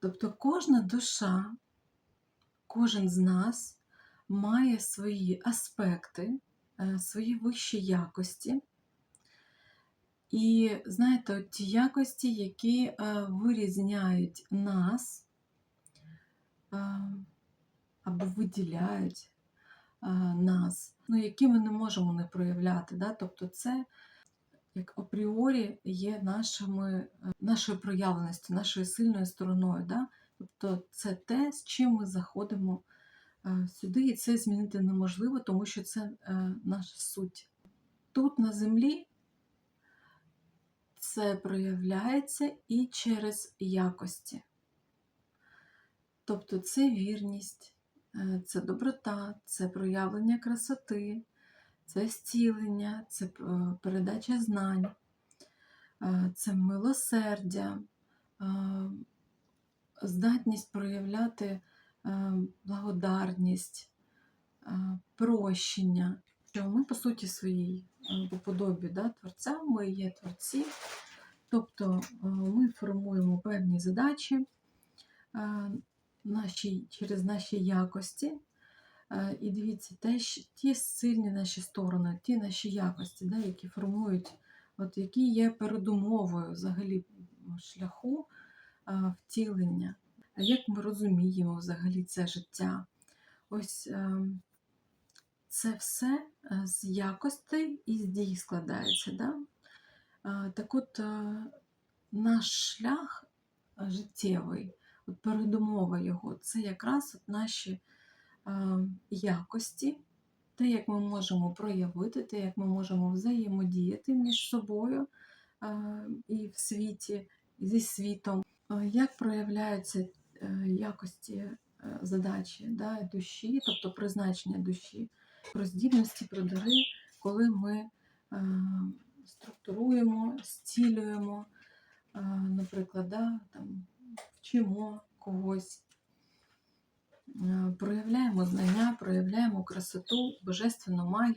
Тобто кожна душа, кожен з нас має свої аспекти, е, свої вищі якості. І знаєте, от ті якості, які е, вирізняють нас е, або виділяють нас, ну, які ми не можемо не проявляти. Да? Тобто це як апріорі є нашими, е, нашою проявленістю, нашою сильною стороною. Да? Тобто це те, з чим ми заходимо е, сюди, і це змінити неможливо, тому що це е, наша суть. Тут на землі це проявляється і через якості. Тобто це вірність, це доброта, це проявлення красоти, це зцілення, це е, передача знань, е, це милосердя, е, здатність проявляти благодарність, прощення. Що ми, по суті, своїй по подобі да, Творця, ми є творці, тобто ми формуємо певні задачі наші, через наші якості. Е, І дивіться, ті сильні наші сторони, ті наші якості, да, які формують, от які є передумовою взагалі шляху е, втілення, А як ми розуміємо взагалі це життя. Ось е, це все з якостей і з дій складається. Да? Так от наш шлях життєвий, от передумова його, це якраз от наші якості, те, як ми можемо проявити, те, як ми можемо взаємодіяти між собою і в світі, зі світом, як проявляються е, якості е, задачі да, душі, тобто призначення душі, про здібності, про дари, коли ми структуруємо, зцілюємо, е, наприклад, да, там, вчимо когось, проявляємо знання, проявляємо красоту, божественну магію.